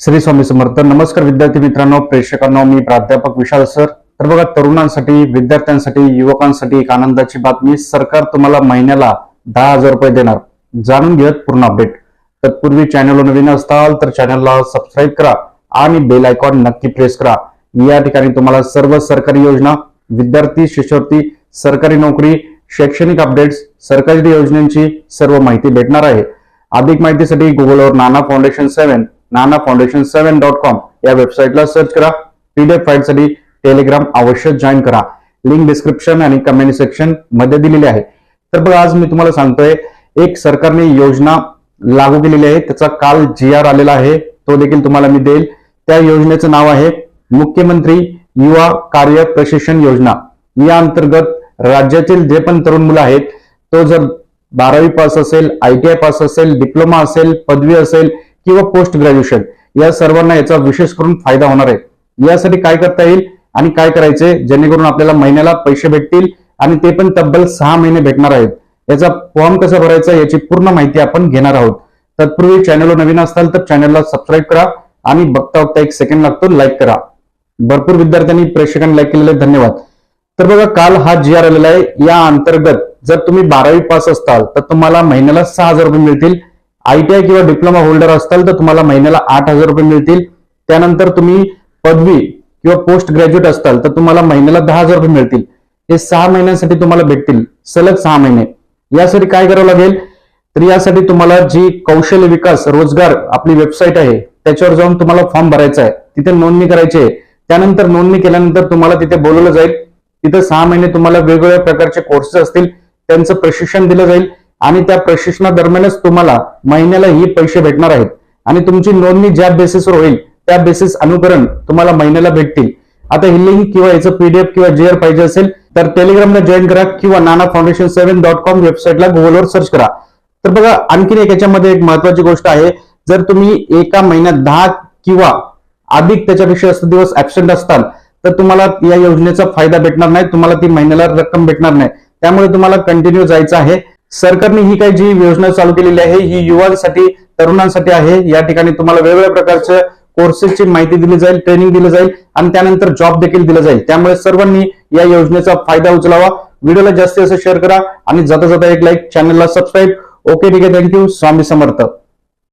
श्री स्वामी समर्थ. नमस्कार विद्यार्थी मित्रांनो प्रेक्षकांनो मी प्राध्यापक विशाल सर. तर बघा तरुणांसाठी विद्यार्थ्यांसाठी युवकांसाठी एक आनंदाची बातमी. सरकार तुम्हाला महिन्याला दहा हजार रुपये देणार. जाणून घेत पूर्ण अपडेट तत्पूर्वी चॅनलवर नवीन असताल तर चॅनलला सबस्क्राईब करा आणि बेल आयकॉन नक्की प्रेस करा. या ठिकाणी तुम्हाला सर्व सरकारी योजना विद्यार्थी शिष्यवृत्ती सरकारी नोकरी शैक्षणिक अपडेट्स सरकारी योजनांची सर्व माहिती भेटणार आहे. अधिक माहितीसाठी गुगलवर Nana foundation seven Nana foundation seven dot com या वेबसाईटला सर्च करा. पीडीएफ फाईलसाठी टेलिग्राम अवश्य जॉईन करा. लिंक डिस्क्रिप्शन आणि कमेंट सेक्शनमध्ये दिलेली आहे. तर बघा आज मी तुम्हाला सांगतोय एक सरकारने योजना लागू केलेली आहे. त्याचा काल जी आर आलेला आहे. तो देखील तुम्हाला मी देईल. त्या योजनेचं नाव आहे मुख्यमंत्री युवा कार्य प्रशिक्षण योजना. या अंतर्गत राज्यातील जे पण तरुण मुलं आहेत तो जर बारावी पास असेल आयटीआय पास असेल डिप्लोमा असेल पदवी असेल किंवा पोस्ट ग्रॅज्युएशन या सर्वांना याचा विशेष करून फायदा होणार आहे. यासाठी काय करता येईल आणि काय करायचे? जेणेकरून आपल्याला महिन्याला पैसे भेटतील आणि ते पण तब्बल सहा महिने भेटणार आहेत. याचा फॉर्म कसा भरायचा याची पूर्ण माहिती आपण घेणार आहोत. तत्पूर्वी चॅनलवर नवीन असाल तर चॅनलला सबस्क्राईब करा आणि बघता बघता एक सेकंड लागतो लाईक करा. भरपूर विद्यार्थ्यांनी प्रेक्षकांनी लाईक केलेले धन्यवाद. तर बघा काल हा जी आर आलेला आहे. या अंतर्गत जर तुम्ही बारावी पास असताल तर तुम्हाला महिन्याला सहा हजार रुपये मिळतील. आयटीआय किंवा डिप्लोमा होल्डर असाल तर तुम्हाला महिन्याला आठ हजार रुपये मिळतील. त्यानंतर तुम्ही पदवी किंवा पोस्ट ग्रॅज्युएट असताल तर तुम्हाला महिन्याला दहा हजार रुपये मिळतील. हे सहा महिन्यांसाठी तुम्हाला भेटतील. सलग सहा महिने. यासाठी काय करावं लागेल? तर यासाठी तुम्हाला जी कौशल्य विकास रोजगार आपली वेबसाईट आहे त्याच्यावर जाऊन तुम्हाला फॉर्म भरायचा आहे. तिथे नोंदणी करायची आहे. त्यानंतर नोंदणी केल्यानंतर तुम्हाला तिथे बोलवलं जाईल. तिथे सहा महिने तुम्हाला वेगवेगळ्या प्रकारचे कोर्सेस असतील. त्यांचं प्रशिक्षण दिलं जाईल. आणि त्या प्रशिक्षणादरम्यानच तुम्हाला महिन्याला ही पैसे भेटणार आहेत. आणि तुमची नोंदणी ज्या बेसिसवर होईल त्या बेसिस अनुकरण तुम्हाला महिन्याला भेटतील. आता हे लिंक किंवा याचं पीडीएफ किंवा जेअर पाहिजे असेल तर टेलिग्रामला जॉईन करा किंवा Nana foundation seven dot com वेबसाईटला गुगलवर सर्च करा. तर बघा आणखीन एक याच्यामध्ये एक महत्वाची गोष्ट आहे जर तुम्ही एका महिन्यात दहा किंवा अधिक त्याच्यापेक्षा जास्त दिवस ऍबसेंट असताल तर तुम्हाला या योजनेचा फायदा भेटणार नाही तुम्हाला ती महिन्याला रक्कम भेटणार नाही. त्यामुळे तुम्हाला कंटिन्यू जायचं आहे. सरकारने ही काही जी योजना चालू केलेली आहे ही युवांसाठी तरुणांसाठी आहे. या ठिकाणी तुम्हाला वेगवेगळ्या प्रकारच्या कोर्सेसची माहिती दिली जाईल ट्रेनिंग दिलं जाईल आणि त्यानंतर जॉब देखील दिलं जाईल. त्यामुळे सर्वांनी या योजनेचा फायदा उचलावा. व्हिडिओला जास्तीत जास्त शेअर करा आणि जाता जाता एक लाईक चॅनलला सबस्क्राईब ओके ठीक आहे. Thank you Swami Samarth.